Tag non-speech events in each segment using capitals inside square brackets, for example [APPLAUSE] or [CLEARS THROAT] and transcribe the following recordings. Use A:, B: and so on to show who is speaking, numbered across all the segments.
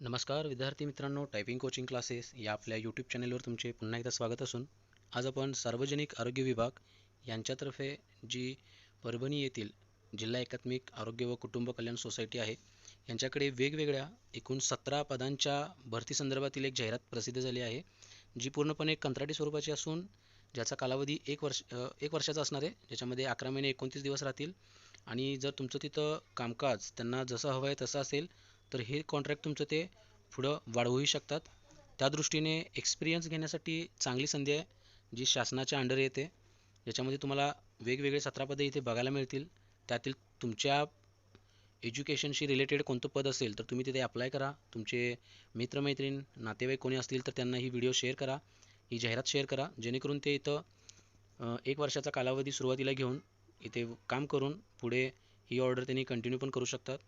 A: नमस्कार विद्यार्थी मित्रांनो टायपिंग कोचिंग क्लासेस या आपल्या यूट्यूब चॅनलवर तुमचे पुन्हा एकदा स्वागत असून आज आपण सार्वजनिक आरोग्य विभाग यांच्यातर्फे जी परभणी येथील जिल्हा एकात्मिक आरोग्य व कुटुंब कल्याण सोसायटी आहे यांच्याकडे वेगवेगळ्या एकूण सतरा पदांच्या भरती संदर्भातील एक जाहिरात प्रसिद्ध झाली आहे जी पूर्णपणे कंत्राटी स्वरूपाची असून ज्याचा कालावधी एक वर्ष एक वर्षाचा असणार आहे ज्याच्यामध्ये अकरा महिने एकोणतीस दिवस राहतील. आणि जर तुमचं तिथं कामकाज त्यांना जसं हवं आहे तसं असेल तर हे कॉन्ट्रॅक्ट तुमचं ते पुढं वाढवूही शकतात. त्या दृष्टीने एक्सपिरियन्स घेण्यासाठी चांगली संधी आहे जी शासनाच्या अंडर येते. याच्यामध्ये तुम्हाला वेगवेगळे सत्रापदे इथे बघायला मिळतील. त्यातील तुमच्या एज्युकेशनशी रिलेटेड कोणतं पद असेल तर तुम्ही तिथे अप्लाय करा. तुमचे मित्रमैत्रीण नातेवाईक कोणी असतील तर त्यांना ही व्हिडिओ शेअर करा. ही जाहिरात शेअर करा. जेणेकरून ते इथं एक वर्षाचा कालावधी सुरुवातीला घेऊन इथे काम करून पुढे ही ऑर्डर त्यांनी कंटिन्यू पण करू शकतात.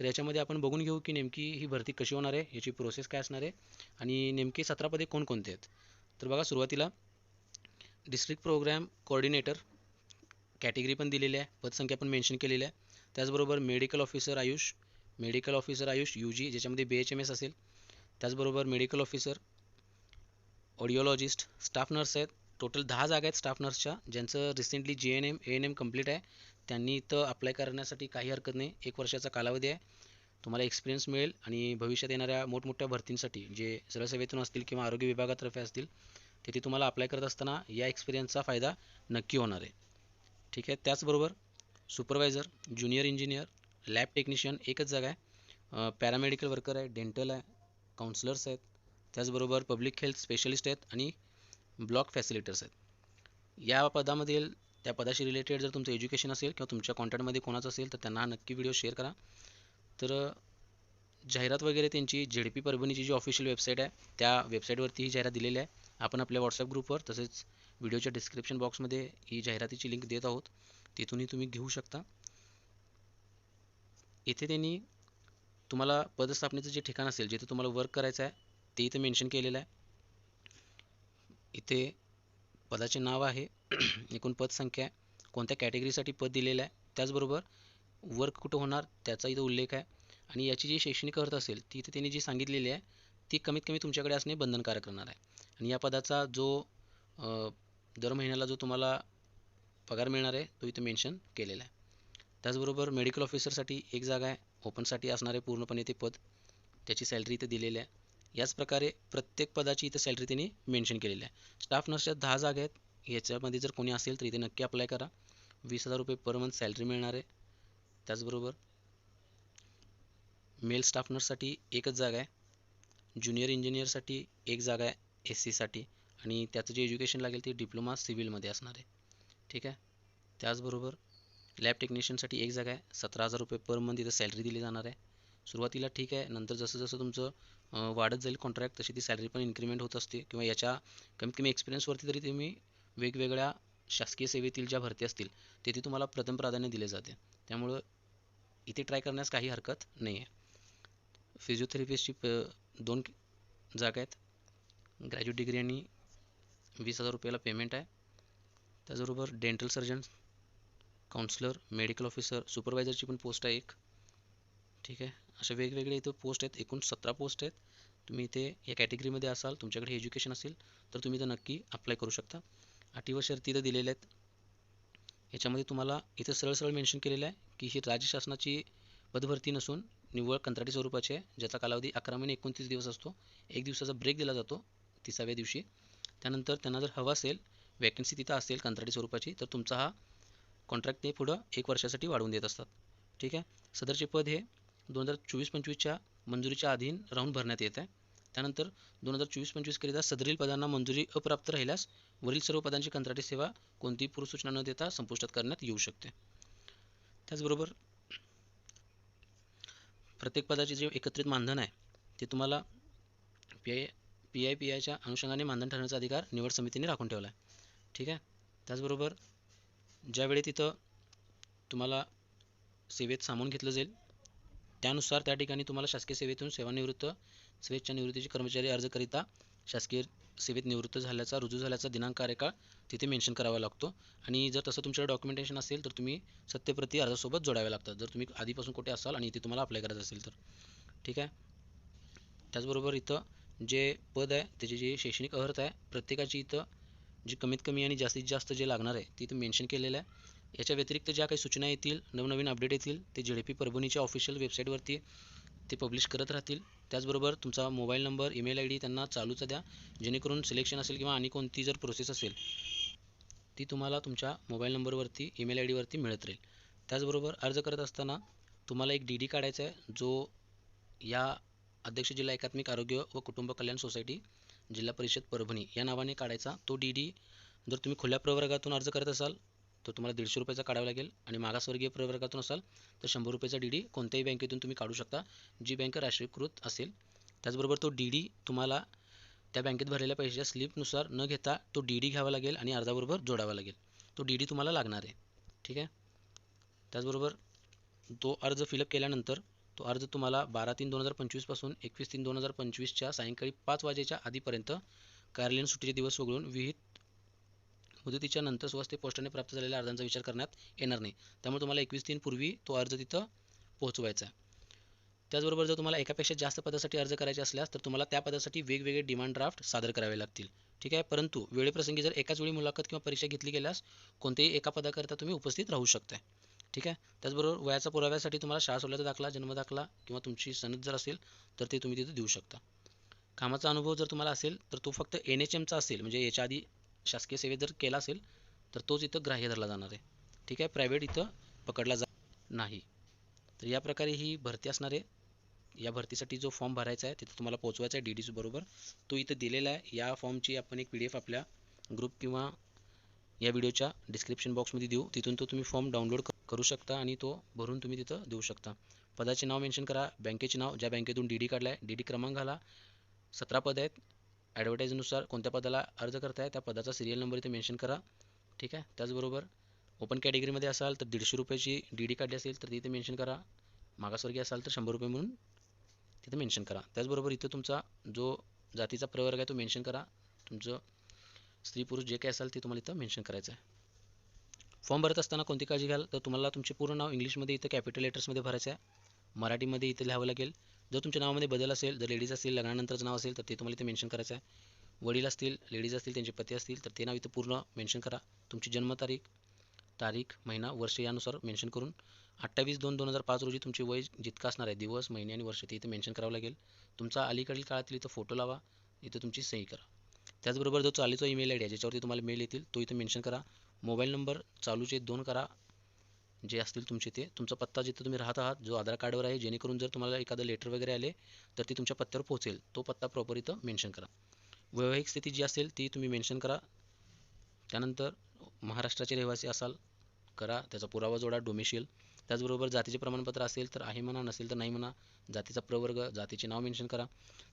A: तर याच्यामध्ये आपण बघून घेऊ की नेमकी ही भरती कशी होणार आहे याची प्रोसेस काय असणार आहे आणि नेमके सतरा पदे कोणकोणते आहेत. तर बघा सुरुवातीला डिस्ट्रिक्ट प्रोग्रॅम कोऑर्डिनेटर कॅटेगरी पण दिलेली आहे पदसंख्या पण मेन्शन केलेली आहे. त्याचबरोबर medical officer AYUSH medical officer AYUSH U G ज्याच्यामध्ये बी एच एम एस असेल. त्याचबरोबर medical officer audiologist staff nurse आहेत. टोटल दहा जागा आहेत स्टाफ नर्सच्या ज्यांचं recently G N M A N M complete आहे. त्यांनी इथं अप्लाय करण्यासाठी काही हरकत नाही. एक वर्षाचा कालावधी आहे. तुम्हाला एक्सपिरियन्स मिळेल आणि भविष्यात येणाऱ्या मोठमोठ्या भरतींसाठी जे सरसेवेतून असतील किंवा आरोग्य विभागातर्फे असतील तिथे तुम्हाला अप्लाय करत असताना या एक्सपिरियन्सचा फायदा नक्की होणार आहे. ठीक आहे? त्याचबरोबर supervisor junior engineer lab technician एकच जागा आहे. पॅरामेडिकल वर्कर आहे डेंटल आहे काउन्सलर्स आहेत. त्याचबरोबर पब्लिक हेल्थ स्पेशलिस्ट आहेत आणि ब्लॉक फॅसिलिटर्स आहेत. या पदामधील त्या पदाशी रिलेटेड जर तुमचं एज्युकेशन असेल किंवा तुमच्या कॉन्टॅक्टमध्ये कोणाचं असेल तर त्यांना हा नक्की व्हिडिओ शेअर करा. तर जाहिरात वगैरे त्यांची झेड पी परभणीची जी ऑफिशियल वेबसाईट आहे त्या वेबसाईटवरती ही जाहिरात दिलेली आहे. आपण आपल्या व्हॉट्सअप ग्रुपवर तसेच व्हिडिओच्या डिस्क्रिप्शन बॉक्समध्ये ही जाहिरातीची लिंक देत आहोत. तिथूनही तुम्ही घेऊ शकता. इथे त्यांनी तुम्हाला पदस्थापनेचं जे ठिकाण असेल जिथे तुम्हाला वर्क करायचं आहे ते इथे मेन्शन केलेलं आहे. इथे पदाचे नाव आहे. [CLEARS THROAT] एकूण पदसंख्या आहे. कोणत्या कॅटेगरीसाठी पद दिलेलं आहे? त्याचबरोबर वर्क कुठं होणार? त्याचा इथं उल्लेख आहे. आणि याची जी शैक्षणिक अर्थ असेल ती इथे त्यांनी जी सांगितलेली आहे ती कमीत कमी तुमच्याकडे असणे बंधनकारक राहणार आहे. आणि या पदाचा जो दर महिन्याला जो तुम्हाला पगार मिळणार आहे तो इथं मेन्शन केलेला आहे. त्याचबरोबर मेडिकल ऑफिसरसाठी एक जागा आहे. ओपनसाठी असणारे पूर्णपणे ते पद. त्याची सॅलरी इथं दिलेली आहे. याच प्रकारे प्रत्येक पदाची इथं सॅलरी त्यांनी मेन्शन केलेली आहे. स्टाफ नर्सच्या दहा जागा आहेत. याच्यामध्ये जर कोणी असेल तर इथे नक्की अप्लाय करा. वीस हजार रुपये पर मंथ सॅलरी मिळणार आहे. त्याचबरोबर मेल स्टाफ नर्ससाठी एकच जागा आहे. ज्युनियर इंजिनियरसाठी एक जागा आहे एस सीसाठी आणि त्याचं जे एज्युकेशन लागेल ते डिप्लोमा सिव्हिलमध्ये असणार आहे. ठीक आहे? त्याचबरोबर लॅब टेक्निशियनसाठी एक जागा आहे. सतरा हजार रुपये पर मंथ इथं सॅलरी दिली जाणार आहे. सुरुवातीला ठीक आहे. नंतर जसं जसं तुमचं वाढत जाईल कॉन्ट्रॅक्ट तशी ती सॅलरी पण इन्क्रीमेंट होत असते किंवा याच्या कमीत कमी एक्सपिरियन्सवरती तरी तुम्ही वेगवेगळ्या शासकीय सेवेतील ज्या भरती असतील तेथे तुम्हाला प्रथम प्राधान्य दिले जाते. त्यामुळं इथे ट्राय करण्यास काही हरकत नाही आहे फिजिओथेरपिस्टची प दोन जागा आहेत. ग्रॅज्युएट डिग्री आणि वीस हजार रुपयाला पेमेंट आहे. त्याचबरोबर dental surgeon counsellor medical officer सुपरवायझरची पण पोस्ट आहे एक. ठीक आहे? अशा वेगवेगळे इथं पोस्ट आहेत. एकूण सतरा पोस्ट आहेत. तुम्ही इथे या कॅटेगरीमध्ये असाल तुमच्याकडे एज्युकेशन असेल तर तुम्ही इथं नक्की अप्लाय करू शकता. अटी व शर्ती इथं दिलेल्या आहेत. याच्यामध्ये तुम्हाला इथं सरळ सरळ मेन्शन केलेलं आहे की ही राज्य शासनाची पदभरती नसून निव्वळ कंत्राटी स्वरूपाची आहे ज्याचा कालावधी अकरा महिने एकोणतीस दिवस असतो. एक दिवसाचा ब्रेक दिला जातो तिसाव्या दिवशी. त्यानंतर त्यांना जर हवा असेल वॅकन्सी तिथं असेल कंत्राटी स्वरूपाची तर तुमचा हा कॉन्ट्रॅक्ट ते पुढं एक वर्षासाठी वाढवून देत असतात. ठीक आहे? सदरचे पद हे दोन हजार चोवीस पंचवीसच्या मंजुरीच्या अधीन राहून भरण्यात येत आहे. त्यानंतर दोन हजार चोवीस पंचवीसकरिता सदरील पदांना मंजुरी अप्राप्त राहिल्यास वरील सर्व पदांची कंत्राटी सेवा कोणतीही पूर्वसूचना न देता संपुष्टात करण्यात येऊ शकते. त्याचबरोबर प्रत्येक पदाचे जे एकत्रित मानधन आहे ते तुम्हाला P I P I P आयच्या अनुषंगाने मानधन ठरवण्याचा अधिकार निवड समितीने राखून ठेवला आहे. ठीक आहे? त्याचबरोबर ज्यावेळी तिथं तुम्हाला सेवेत सामावून घेतलं जाईल त्यानुसार त्या ठिकाणी तुम्हाला शासकीय सेवेतून सेवानिवृत्त स्वेच्छा निवृत्तीचे कर्मचारी अर्ज करिता शासकीय सेवेत निवृत्त झाल्याचा रुजू झाल्याचा दिनांक कार्यकाळ तिथे मेन्शन करावा लागतो. आणि जर तसं तुमच्याकडे डॉक्युमेंटेशन असेल तर तुम्ही सत्यप्रती अर्जासोबत जोडाव्या लागतात. जर तुम्ही आधीपासून कुठे असाल आणि इथे तुम्हाला अप्लाय करायचं असेल तर. ठीक आहे? त्याचबरोबर इथं जे पद आहे त्याची जी शैक्षणिक अर्हत आहे प्रत्येकाची इथं जी कमीत कमी आणि जास्तीत जास्त जे लागणार आहे ती इथं मेन्शन केलेलं आहे. याच्या व्यतिरिक्त ज्या काही सूचना येतील नवनवीन अपडेट येतील ते झेड पी परभणीच्या ऑफिशियल वेबसाईटवरती ते पब्लिश करत राहतील. त्याचबरोबर तुमचा mobile number email I D त्यांना चालूच द्या. जेणेकरून सिलेक्शन असेल किंवा आणि कोणती जर प्रोसेस असेल ती तुम्हाला तुमच्या मोबाईल नंबरवरती ईमेल आय डीवरती मिळत राहील. त्याचबरोबर अर्ज करत असताना तुम्हाला एक डी डी काढायचा आहे जो या अध्यक्ष जिल्हा एकात्मिक आरोग्य व कुटुंब कल्याण सोसायटी जिल्हा परिषद परभणी या नावाने काढायचा. तो डी डी जर तुम्ही खुल्या प्रवर्गातून अर्ज करत असाल तर तुम्हाला दीडशे रुपयाचा काढावा लागेल आणि मागासवर्गीय प्रवर्गातून असाल तर शंभर रुपयाचा डी डी कोणत्याही बँकेतून तुम्ही काढू शकता जी बँक राष्ट्रीयकृत असेल. त्याचबरोबर तो डी डी तुम्हाला त्या बँकेत भरलेल्या पैशाच्या स्लिपनुसार न घेता तो डी डी घ्यावा लागेल आणि अर्जाबरोबर जोडावा लागेल. तो डी डी तुम्हाला लागणार आहे. ठीक आहे? त्याचबरोबर तो अर्ज फिलअप केल्यानंतर तो अर्ज तुम्हाला बारा तीन दोन हजार पंचवीसपासून एकवीस तीन दोन हजार पंचवीसच्या सायंकाळी पाच वाजेच्या आधीपर्यंत कार्यालयीन सुट्टीचे दिवस वगळून विहित म्हणजे मुदतीच्या नंतर स्वस्त पोस्टाने प्राप्त झालेल्या अर्जांचा विचार करण्यात येणार नाही. त्यामुळे तुम्हाला एकवीस तीन पूर्वी तो अर्ज तिथं पोहोचवायचा आहे. त्याचबरोबर जर तुम्हाला एकापेक्षा जास्त पदासाठी अर्ज करायचे असल्यास तर तुम्हाला त्या पदासाठी वेगवेगळे डिमांड ड्राफ्ट सादर करावे लागतील. ठीक आहे? परंतु वेळेप्रसंगी जर एकाच वेळी मुलाखत किंवा परीक्षा घेतली गेल्यास कोणत्याही एका पदाकरता तुम्ही उपस्थित राहू शकता ठीक आहे? त्याचबरोबर वयाच्या पुराव्यासाठी तुम्हाला शाळा सोडल्याचा दाखला जन्म दाखला किंवा तुमची सनद जर असेल तर ते तुम्ही तिथे देऊ शकता. कामाचा अनुभव जर तुम्हाला असेल तर तो फक्त एन एच एमचा असेल म्हणजे याच्या आधी शासकीय सेवेत जर केला असेल तर तोच इथं ग्राह्य धरला जाणार आहे. ठीक आहे? प्रायव्हेट इथं पकडला जा नाही. तर या प्रकारे ही भरती असणार आहे. या भरतीसाठी जो फॉर्म भरायचा आहे तिथं तुम्हाला पोहोचवायचा आहे डी डी बरोबर. तो इथं दिलेला आहे. या फॉर्मची आपण एक पी डी एफ आपल्या ग्रुप किंवा या व्हिडिओच्या डिस्क्रिप्शन बॉक्समध्ये देऊ. तिथून तो तुम्ही फॉर्म डाउनलोड करू शकता आणि तो भरून तुम्ही तिथं देऊ शकता. पदाचे नाव मेन्शन करा. बँकेचे नाव. ज्या बँकेतून डी डी काढला आहे डी डी क्रमांक घाला. सतरा पद आहेत. ॲडव्हर्टाईजनुसार कोणत्या पदाला अर्ज करताय त्या पदाचा सिरियल नंबर इथे मेन्शन करा. ठीक आहे? त्याचबरोबर ओपन कॅटेगरीमध्ये असाल तर दीडशे रुपयाची डी डी काढली असेल तर तिथे मेन्शन करा. मागासवर्गीय असाल तर शंभर रुपये म्हणून तिथं मेन्शन करा. त्याचबरोबर इथं तुमचा जो जातीचा प्रवर्ग आहे तो मेन्शन करा. तुमचं स्त्री पुरुष जे काही असाल ते तुम्हाला इथं मेन्शन करायचं आहे फॉर्म भरत असताना कोणती काळजी घ्याल? तर तुम्हाला तुमचे पूर्ण नाव इंग्लिशमध्ये इथं कॅपिटल लेटर्समध्ये भरायचं आहे मराठीमध्ये इथं लिहावं लागेल. जर तुमच्या नावामध्ये बदल असेल जर लेडीज असतील लग्नानंतरचं नाव असेल तर ते तुम्हाला इथे मेन्शन करायचं आहे. वडील असतील लेडीज असतील त्यांचे पती असतील तर ते नाव इथं पूर्ण मेन्शन करा. तुमची जन्मतारीख तारीख महिना वर्ष यानुसार मेन्शन करून अठ्ठावीस दोन दोन हजार पाच रोजी तुमचे वय जितकं असणार आहे दिवस महिने आणि वर्ष ते इथं मेन्शन करावं लागेल. तुमचा अलीकडील काळातील इथं फोटो लावा इथं तुमची सही करा. त्याचबरोबर जो चालीचा ईमेल आय डी आहे ज्याच्यावरती तुम्हाला मेल येतील तो इथं मेन्शन करा. मोबाईल नंबर चालूचे दोन करा. जे असतील तुमचे ते. तुमचा पत्ता जिथं तुम्ही राहत आहात जो आधार कार्डवर आहे जेणेकरून जर तुम्हाला एखादं लेटर वगैरे आले तर ती तुमच्या पत्त्यावर पोहोचेल. तो पत्ता प्रॉपर इथं मेन्शन करा. वैवाहिक स्थिती जी असेल ती तुम्ही मेन्शन करा. त्यानंतर महाराष्ट्राचे रहिवासी असाल करा. त्याचा पुरावा जोडा डोमेशियल त्याचबरोबर जातीचे प्रमाणपत्र असेल तर आहे म्हणा नसेल तर नाही म्हणा जातीचा प्रवर्ग जातीचे नाव मेन्शन करा.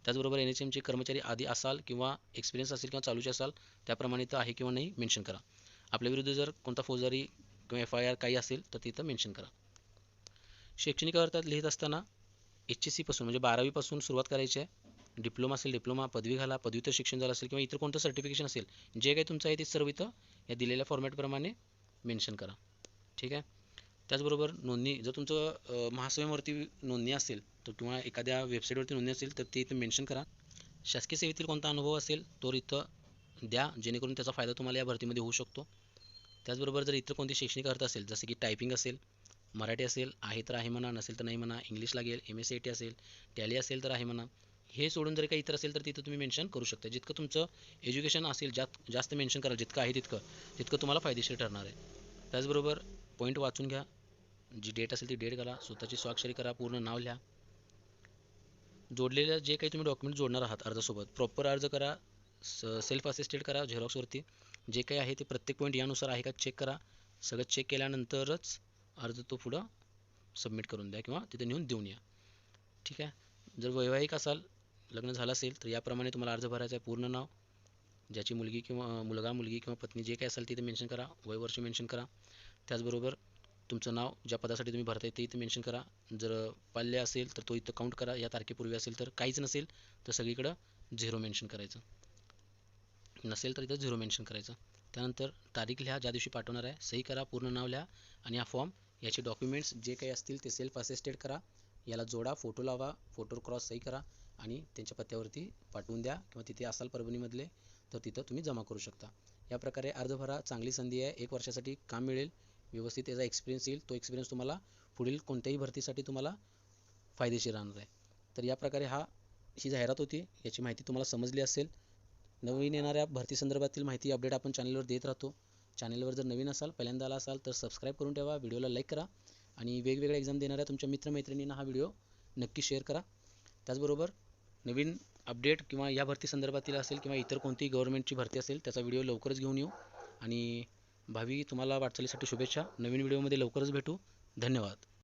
A: त्याचबरोबर एन एच एमचे कर्मचारी आधी असाल किंवा एक्सपिरियन्स असेल किंवा चालूचे असाल त्याप्रमाणे इथं आहे किंवा नाही मेन्शन करा. आपल्या विरुद्ध जर कोणता फौजदारी किंवा एफ आय आर काही असेल तर तिथं मेन्शन करा. शैक्षणिक अर्थात लिहित असताना एच एस सीपासून म्हणजे बारावीपासून सुरुवात करायची आहे. डिप्लोमा असेल डिप्लोमा पदवी घाला पदव्युत्तर शिक्षण झालं असेल किंवा इतर कोणतं सर्टिफिकेशन असेल जे काही तुमचं आहे ते सर्व इथं या दिलेल्या फॉर्मॅटप्रमाणे मेन्शन करा. ठीक आहे? त्याचबरोबर नोंदणी जर तुमचं महासेवेवरती नोंदणी असेल तर किंवा एखाद्या वेबसाईटवरती नोंदणी असेल तर ते इथं मेन्शन करा. शासकीय सेवेतील कोणता अनुभव असेल तो इथं द्या जेणेकरून त्याचा फायदा तुम्हाला या भरतीमध्ये होऊ शकतो. त्याचबरोबर जर इतर कोणती शैक्षणिक अर्थ असेल जसे की टायपिंग असेल मराठी असेल आहे तर आहे म्हणा नसेल तर नाही म्हणा इंग्लिश लागेल एम एस सी टी असेल टॅली असेल तर आहे म्हणा हे सोडून जर काही इतर असेल तर तिथं तुम्ही मेन्शन करू शकता. जितकं तुमचं एज्युकेशन असेल जात जास्त मेन्शन करा जितकं आहे तितकं तितकं तुम्हाला फायदेशीर ठरणार आहे. त्याचबरोबर पॉईंट वाचून घ्या. जी डेट असेल ती डेट करा. स्वतःची स्वाक्षरी करा. पूर्ण नाव लिहा. जोडलेलं जे काही तुम्ही डॉक्युमेंट जोडणार आहात अर्जासोबत प्रॉपर अर्ज करा. स सेल्फ असिस्टेड करा झेरॉक्सवरती जे काही आहे ते प्रत्येक पॉईंट यानुसार आहे का चेक करा. सगळं चेक केल्यानंतरच अर्ज तो पुढं सबमिट करून द्या किंवा तिथे नेऊन देऊन या. ठीक आहे? जर वैवाहिक असाल लग्न झालं असेल तर याप्रमाणे तुम्हाला अर्ज भरायचा आहे पूर्ण नाव ज्याची मुलगी किंवा मुलगा मुलगी किंवा पत्नी जे काही असेल तिथे मेन्शन करा. वय वर्ष मेन्शन करा. त्याचबरोबर तुमचं नाव ज्या पदासाठी तुम्ही भरताय ते इथं मेन्शन करा. जर पाल्य असेल तर तो इथं काउंट करा. या तारखेपूर्वी असेल तर काहीच नसेल तर सगळीकडं झिरो मेन्शन करायचं. नसेल तर इथं झिरो मेन्शन करायचं. त्यानंतर तारीख लिहा ज्या दिवशी पाठवणार आहे सही करा पूर्ण नाव लिहा आणि हा फॉर्म याचे डॉक्युमेंट्स जे काही असतील ते सेल्फ असिस्टेड करा. याला जोडा फोटो लावा फोटोवर क्रॉस सही करा आणि त्यांच्या पत्त्यावरती पाठवून द्या किंवा तिथे असाल परभणीमधले तर तिथं तुम्ही जमा करू शकता. या प्रकारे अर्ज भरा चांगली संधी आहे. एक वर्षासाठी काम मिळेल. व्यवस्थित त्याचा एक्सपिरियन्स येईल. तो एक्सपिरियन्स तुम्हाला पुढील कोणत्याही भरतीसाठी तुम्हाला फायदेशीर राहणार आहे. तर या प्रकारे हा ही जाहिरात होती. याची माहिती तुम्हाला समजली असेल. नवीन येणाऱ्या भरती संदर्भातील माहिती अपडेट आपण चॅनलवर देत राहतो. चॅनलवर जर नवीन असाल पहिल्यांदा आला असाल तर सबस्क्राईब करून ठेवा व्हिडिओला लाईक करा आणि वेगवेगळ्या एक्झाम देणाऱ्या तुमच्या मित्रमैत्रिणींना हा व्हिडिओ नक्की शेअर करा. त्याचबरोबर नवीन अपडेट किंवा या भरती संदर्भातील असेल किंवा इतर कोणतीही गव्हर्नमेंटची भरती असेल त्याचा व्हिडिओ लवकरच घेऊन येऊ. आणि भावी तुम्हाला वाटचालीसाठी शुभेच्छा. नवीन व्हिडिओमध्ये लवकरच भेटू. धन्यवाद.